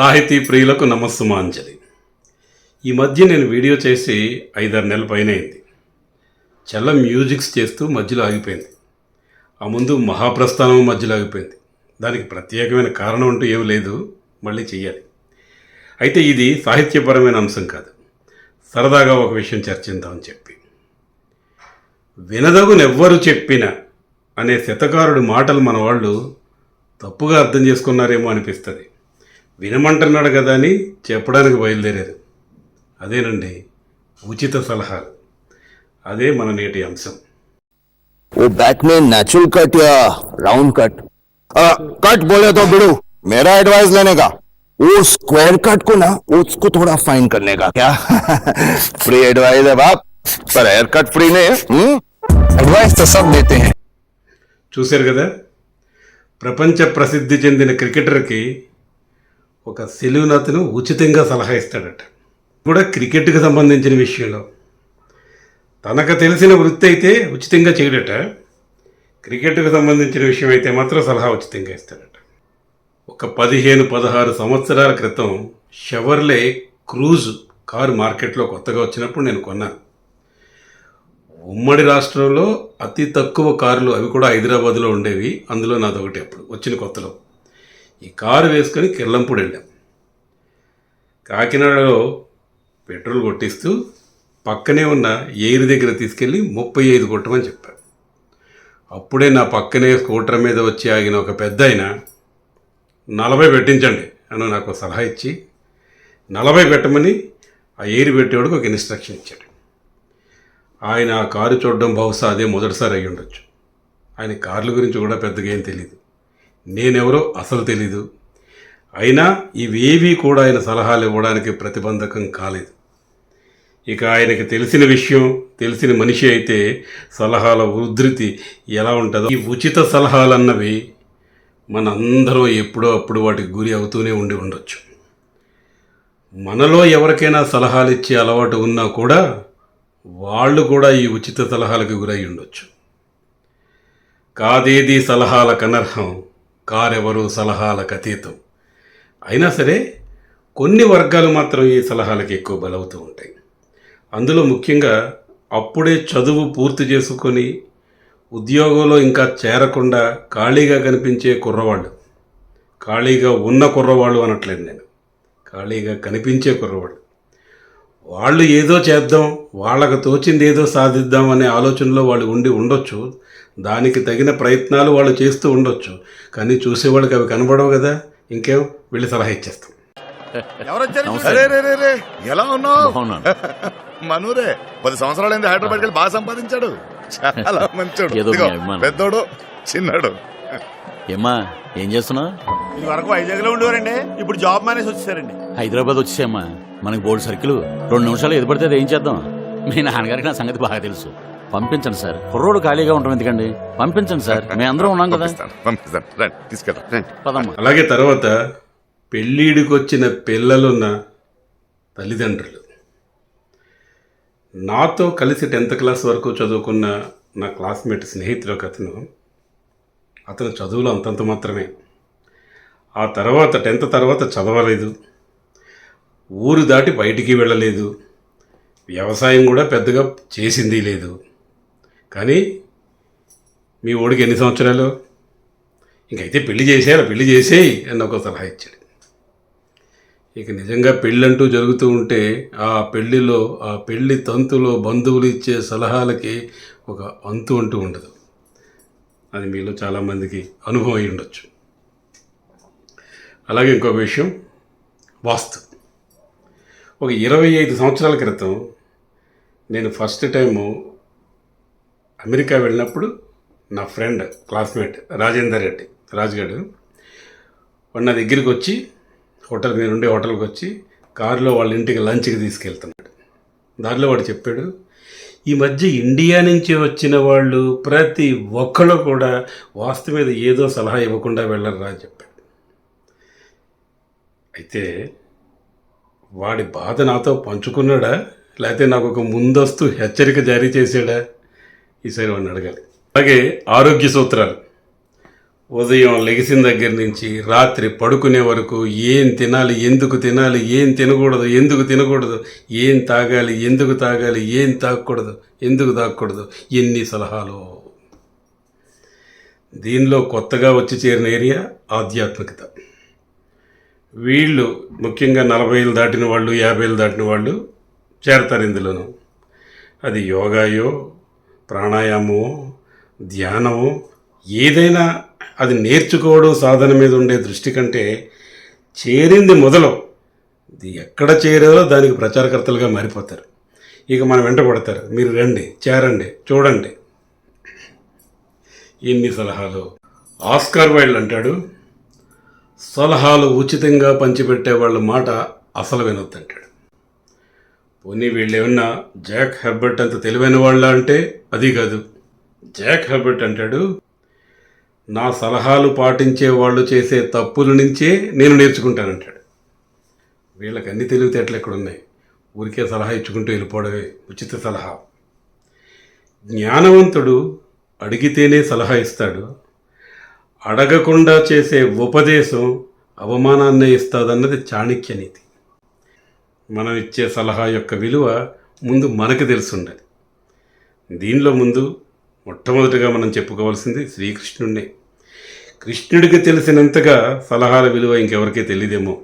సాహితీ ప్రియులకు నమస్సుమాంజలి. ఈ మధ్య నేను వీడియో చేసి ఐదారు నెలల పైన అయింది. చల్ల మ్యూజిక్స్ చేస్తూ మధ్యలో ఆగిపోయింది. ఆ ముందు మహాప్రస్థానం మధ్యలో ఆగిపోయింది. దానికి ప్రత్యేకమైన కారణం అంటూ ఏమి లేదు మళ్ళీ చెయ్యాలి. అయితే ఇది సాహిత్యపరమైన అంశం కాదు. సరదాగా ఒక విషయం చర్చిద్దామని చెప్పి. వినదగునెవ్వరు చెప్పిన అనే శతకారుడి మాటలు మన వాళ్ళు తప్పుగా అర్థం చేసుకున్నారేమో అనిపిస్తుంది. వినమంటున్నాడు కదా అని చెప్పడానికి బయలుదేరారు అదేనండి ఉచిత సలహాలు అదే మన నేటి అంశం वो बैक में नेचुरल कट या राउंड कट कट बोले तो बिड़ू मेरा एडवाइस लेने का वो स्क्वायर कट को ना उसको थोड़ा फाइन करने का क्या फ्री एडवाइस है बाप पर हेयर कट फ्री नहीं एडवाइस तो सब देते हैं చూశారు కదా ప్రపంచ ప్రసిద్ధి చెందిన క్రికెటర్కి ఒక సెలవునతను ఉచితంగా సలహా ఇస్తాడట. కూడా క్రికెట్కి సంబంధించిన విషయంలో. తనకు తెలిసిన వృత్తి అయితే ఉచితంగా చేయడట. క్రికెట్కు సంబంధించిన విషయం అయితే మాత్రం సలహా ఉచితంగా ఇస్తాడట. ఒక పదిహేను పదహారు సంవత్సరాల క్రితం షవర్లే క్రూజ్ కారు మార్కెట్లో కొత్తగా వచ్చినప్పుడు నేను కొన్నాను. ఉమ్మడి రాష్ట్రంలో అతి తక్కువ కార్లు అవి కూడా హైదరాబాద్లో ఉండేవి. అందులో నాదొకటి అప్పుడు వచ్చిన కొత్తలో. ఈ కారు వేసుకొని కిర్లంపూడి వెళ్ళాం. కాకినాడలో పెట్రోల్ కొట్టిస్తూ పక్కనే ఉన్న ఎయిర్ దగ్గర తీసుకెళ్ళి ముప్పై ఐదు కొట్టమని చెప్పారు. అప్పుడే నా పక్కనే స్కూటర్ మీద వచ్చి ఆగిన ఒక పెద్ద ఆయన నలభై పెట్టించండి అని నాకు సలహా ఇచ్చి నలభై పెట్టమని ఆ ఎయిర్ పెట్టేవాడికి ఒక ఇన్స్ట్రక్షన్ ఇచ్చాడు. ఆయన ఆ కారు చూడడం బహుశా అదే మొదటిసారి అయ్యి ఉండొచ్చు ఆయన కార్ల గురించి కూడా పెద్దగా ఏం తెలియదు నేనెవరో అసలు తెలీదు. అయినా ఇవేవీ కూడా ఆయన సలహాలు ఇవ్వడానికి ప్రతిబంధకం కాలేదు. ఇక ఆయనకి తెలిసిన విషయం తెలిసిన మనిషి అయితే సలహాల ఉధృతి ఎలా ఉంటుందో ఈ ఉచిత సలహాలన్నవి మనందరం ఎప్పుడో అప్పుడు వాటికి గురి అవుతూనే ఉండి ఉండొచ్చు. మనలో ఎవరికైనా సలహాలు ఇచ్చే అలవాటు ఉన్నా కూడా వాళ్ళు కూడా ఈ ఉచిత సలహాలకు గురై ఉండొచ్చు. కాదేది సలహాల కనర్హం? కారెవరు సలహాలకు అతీతం అయినా సరే కొన్ని వర్గాలు మాత్రం ఈ సలహాలకు ఎక్కువ బలవుతూ ఉంటాయి. అందులో ముఖ్యంగా అప్పుడే చదువు పూర్తి చేసుకొని ఉద్యోగంలో ఇంకా చేరకుండా ఖాళీగా కనిపించే కుర్రవాళ్ళు. ఖాళీగా ఉన్న కుర్రవాళ్ళు అనట్లేదు నేను. ఖాళీగా కనిపించే కుర్రవాళ్ళు. వాళ్ళు ఏదో చేద్దాం వాళ్ళకు తోచింది ఏదో సాధిద్దాం అనే ఆలోచనలో వాళ్ళు ఉండి ఉండొచ్చు. దానికి తగిన ప్రయత్నాలు వాళ్ళు చేస్తూ ఉండొచ్చు. కానీ చూసేవాళ్ళకి అవి కనబడవు కదా. ఇంకేం? వెళ్ళి సలహా ఇచ్చేస్తాం. అరే రే రే రే ఎలా ఉన్నావు? మనూరే పది సంవత్సరాలైంది హైదరాబాద్ వెళ్ళి బాగా సంపాదించాడు. చాలా మంచోడు. పెద్దోడు చిన్నాడు. ఏమ్మా ఏం చేస్తున్నావు? ఇది వరకు వైజాగ్లో ఉండేవారండి. ఇప్పుడు జాబ్ మానేసి వచ్చేసారండి. హైదరాబాద్ వచ్చేసామ్మా మనకి బోర్డు సర్కిల్. రెండు నిమిషాలు ఎదు పడితే అది ఏం చేద్దాం? మీ నాన్నగారికి నా సంగతి బాగా తెలుసు. పంపించండి సార్. కుర్రోడు ఖాళీగా ఉంటాం ఎందుకండి? పంపించండి సార్. మేము అందరం ఉన్నాం కదా. పంపిస్తాను పంపిస్తాను. రండి తీసుకెళ్తాను రండి. పదమ్మా. అలాగే తర్వాత పెళ్ళిడికి వచ్చిన పిల్లలున్న తల్లిదండ్రులు. నాతో కలిసి టెన్త్ క్లాస్ వరకు చదువుకున్న నా క్లాస్మేట్ స్నేహితుడు ఒక అతను. అతను చదువులో అంతంత మాత్రమే. ఆ తర్వాత టెన్త్ తర్వాత చదవలేదు. ఊరు దాటి బయటికి వెళ్ళలేదు. వ్యవసాయం కూడా పెద్దగా చేసింది లేదు. కానీ మీ ఓడికి ఎన్ని సంవత్సరాలు? ఇంకైతే పెళ్ళి చేసేయాలి పెళ్ళి చేసేయి అని ఒక సలహా ఇచ్చాడు. ఇక నిజంగా పెళ్ళంటూ జరుగుతూ ఉంటే ఆ పెళ్ళిలో ఆ పెళ్ళి తంతులో బంధువులు ఇచ్చే సలహాలకి ఒక అంతు అంటూ ఉండదు. అది మీలో చాలామందికి అనుభవం అయి ఉండొచ్చు. అలాగే ఇంకొక విషయం వాస్తు. ఒక ఇరవై ఐదు సంవత్సరాల క్రితం నేను ఫస్ట్ టైము అమెరికా వెళ్ళినప్పుడు నా ఫ్రెండ్ క్లాస్మేట్ రాజేందర్ రెడ్డి రాజుగాడు వాడు నా దగ్గరికి వచ్చి హోటల్ నేను ఉండే హోటల్కి వచ్చి కారులో వాళ్ళ ఇంటికి లంచ్కి తీసుకెళ్తున్నాడు. దారిలో వాడు చెప్పాడు ఈ మధ్య ఇండియా నుంచి వచ్చిన వాళ్ళు ప్రతి ఒక్కళ్ళు కూడా వాస్తు మీద ఏదో సలహా ఇవ్వకుండా వెళ్ళరు అని చెప్పాడు. అయితే వాడి బాధ నాతో పంచుకున్నాడా? లేకపోతే నాకు ఒక ముందస్తు హెచ్చరిక జారీ చేశాడా? ఈసారి వాడిని అడగాలి. అలాగే ఆరోగ్య సూత్రాలు. ఉదయం లెగిసిన దగ్గర నుంచి రాత్రి పడుకునే వరకు ఏం తినాలి ఎందుకు తినాలి ఏం తినకూడదు ఎందుకు తినకూడదు ఏం తాగాలి ఎందుకు తాగాలి ఏం తాగకూడదు ఎందుకు తాగకూడదు ఎన్ని సలహాలు. దీనిలో కొత్తగా వచ్చి చేరిన ఏరియా ఆధ్యాత్మికత. వీళ్ళు ముఖ్యంగా నలభై దాటిన వాళ్ళు యాభై దాటిన వాళ్ళు చేరతారు ఇందులోనూ. అది యోగాయో ప్రాణాయామము ధ్యానము ఏదైనా అది నేర్చుకోవడం సాధన మీద ఉండే దృష్టి కంటే చేరింది మొదలు. ఇది ఎక్కడ చేరారో దానికి ప్రచారకర్తలుగా మారిపోతారు. ఇక మనం వెంట పడతారు. మీరు రండి చేరండి చూడండి. ఎన్ని సలహాలు. ఆస్కార్ వైల్డ్ అంటాడు. సలహాలు ఉచితంగా పంచిపెట్టే వాళ్ళ మాట అసలు వినొద్దంటాడు. పోనీ వీళ్ళేమన్నా జాక్ హెర్బర్ట్ అంత తెలివైన వాళ్ళ అంటే అది కాదు. జాక్ హెర్బర్ట్ అంటాడు నా సలహాలు పాటించే వాళ్ళు చేసే తప్పుల నుంచే నేను నేర్చుకుంటానంటాడు. వీళ్ళకి అన్ని తెలివితేటలు ఎక్కడ ఉన్నాయి ఊరికే సలహా ఇచ్చుకుంటూ వెళ్ళిపోవడమే ఉచిత సలహా. జ్ఞానవంతుడు అడిగితేనే సలహా ఇస్తాడు. అడగకుండా చేసే ఉపదేశం అవమానాన్నే ఇస్తాదన్నది చాణక్య నీతి. మనం ఇచ్చే సలహా యొక్క విలువ ముందు మనకు తెలుసుండాలి దీనిలో ముందు మొట్టమొదటిగా మనం చెప్పుకోవాల్సింది శ్రీకృష్ణుడినే కృష్ణుడికి తెలిసినంతగా సలహాల విలువ ఇంకెవరికీ తెలియదేమో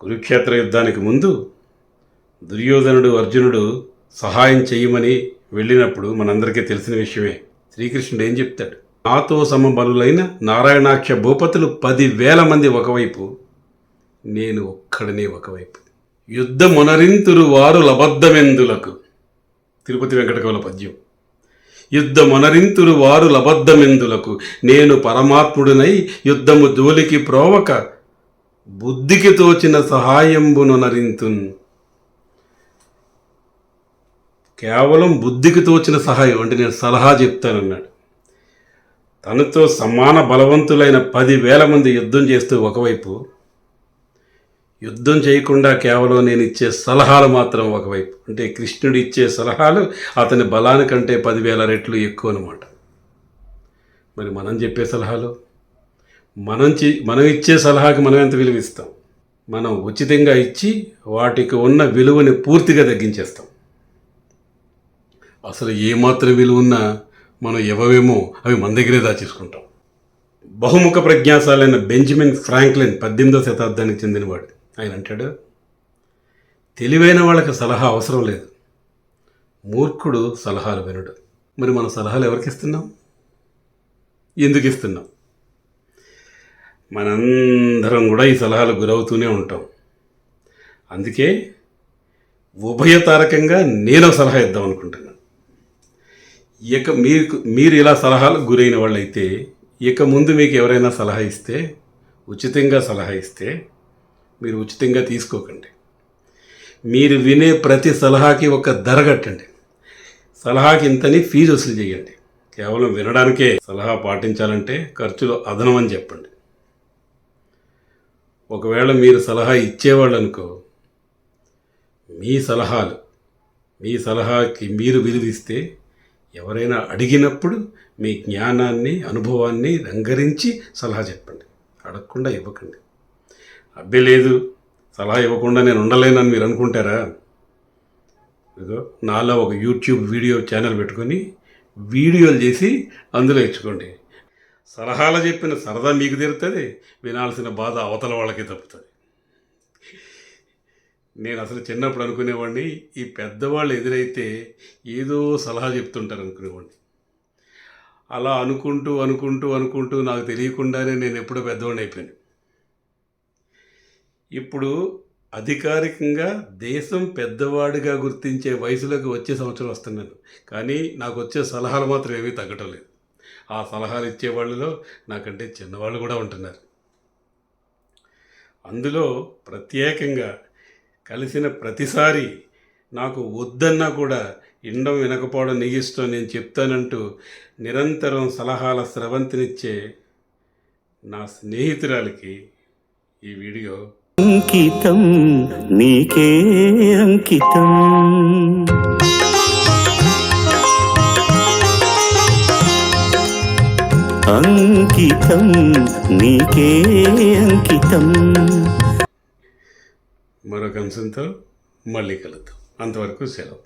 కురుక్షేత్ర యుద్ధానికి ముందు దుర్యోధనుడు అర్జునుడు సహాయం చేయమని వెళ్ళినప్పుడు మనందరికీ తెలిసిన విషయమే. శ్రీకృష్ణుడు ఏం చెప్తాడు? నాతో సమబలులైన నారాయణాక్ష భూపతులు పదివేల మంది ఒకవైపు నేను ఒక్కడనే ఒకవైపు. యుద్ధమునరింతురు వారు లబద్ధమెందులకు? తిరుపతి వెంకటకవుల పద్యం. యుద్ధమునరింతురు వారు లబద్ధమెందులకు? నేను పరమాత్ముడినై యుద్ధము జోలికి ప్రోవక బుద్ధికి తోచిన సహాయంబునరింతున్ కేవలం బుద్ధికి తోచిన సహాయం అంటే నేను సలహా చెప్తానన్నాడు. తనతో సమాన బలవంతులైన పదివేల మంది యుద్ధం చేస్తూ ఒకవైపు యుద్ధం చేయకుండా కేవలం నేను ఇచ్చే సలహాలు మాత్రం ఒకవైపు. అంటే కృష్ణుడు ఇచ్చే సలహాలు అతని బలానికంటే పదివేల రెట్లు ఎక్కువ అనమాట మరి మనం చెప్పే సలహాలు? మనం చే మనం ఇచ్చే సలహాకి మనం ఎంత విలువ ఇస్తాం? మనం ఉచితంగా ఇచ్చి వాటికి ఉన్న విలువని పూర్తిగా తగ్గించేస్తాం. అసలు ఏమాత్రం విలువ ఉన్నా మనం ఇవ్వవేమో అవి మన దగ్గరే దాచేసుకుంటాం. బహుముఖ ప్రజ్ఞాశాలైన బెంజమిన్ ఫ్రాంక్లిన్ పద్దెనిమిదవ శతాబ్దానికి చెందినవాడు. ఆయన అంటాడు తెలివైన వాళ్ళకి సలహా అవసరం లేదు. మూర్ఖుడు సలహాలు వినడు. మరి మన సలహాలు ఎవరికి ఇస్తున్నాం? ఎందుకు ఇస్తున్నాం? మనందరం కూడా ఈ సలహాలు గురవుతూనే ఉంటాం. అందుకే ఉభయతారకంగా నేను సలహా ఇద్దాం అనుకుంటున్నాను. ఇక మీకు మీరు ఇలా సలహాలు గురైన వాళ్ళైతే ఇక ముందు మీకు ఎవరైనా సలహా ఇస్తే ఉచితంగా సలహా ఇస్తే మీరు ఉచితంగా తీసుకోకండి. మీరు వినే ప్రతి సలహాకి ఒక ధర కట్టండి సలహాకి ఇంతని ఫీజు వసూలు చేయండి. కేవలం వినడానికే సలహా పాటించాలంటే ఖర్చులు అదనమని చెప్పండి. ఒకవేళ మీరు సలహా ఇచ్చేవాళ్ళు అనుకో మీ సలహాలు మీ సలహాకి మీరు విలువిస్తే ఎవరైనా అడిగినప్పుడు మీ జ్ఞానాన్ని అనుభవాన్ని రంగరించి సలహా చెప్పండి. అడగకుండా ఇవ్వకండి. అబ్బే లేదు. సలహా ఇవ్వకుండా నేను ఉండలేనని మీరు అనుకుంటారా? ఏదో నాలో ఒక యూట్యూబ్ వీడియో ఛానల్ పెట్టుకొని వీడియోలు చేసి అందులో ఇచ్చుకోండి. సలహాలు చెప్పిన సరదా మీకు తీరుతుంది వినాల్సిన బాధ అవతల వాళ్ళకే తప్పుతుంది. నేను అసలు చిన్నప్పుడు అనుకునేవాడిని ఈ పెద్దవాళ్ళు ఎదురైతే ఏదో సలహా చెప్తుంటారు అనుకునేవాడిని. అలా అనుకుంటూ అనుకుంటూ అనుకుంటూ నాకు తెలియకుండానే నేను ఎప్పుడో పెద్దవాడిని అయిపోయాను. ఇప్పుడు అధికారికంగా దేశం పెద్దవాడిగా గుర్తించే వయసులోకి వచ్చే సంవత్సరం వస్తున్నాను కానీ నాకు వచ్చే సలహాలు మాత్రం ఏమీ తగ్గటం లేదు. ఆ సలహాలు ఇచ్చే వాళ్ళలో నాకంటే చిన్నవాళ్ళు కూడా ఉంటున్నారు. అందులో ప్రత్యేకంగా కలిసిన ప్రతిసారి నాకు వద్దన్నా కూడా ఇండం వినకపోవడం నీ ఇష్టం నేను చెప్తానంటూ నిరంతరం సలహాల స్రవంతినిచ్చే నా స్నేహితురాలకి ఈ వీడియో అంకితం నీకే అంకితం. అంకితం నీకే అంకితం. మరొక అంశంతో మళ్ళీ కలుద్దాం. అంతవరకు సెలవు.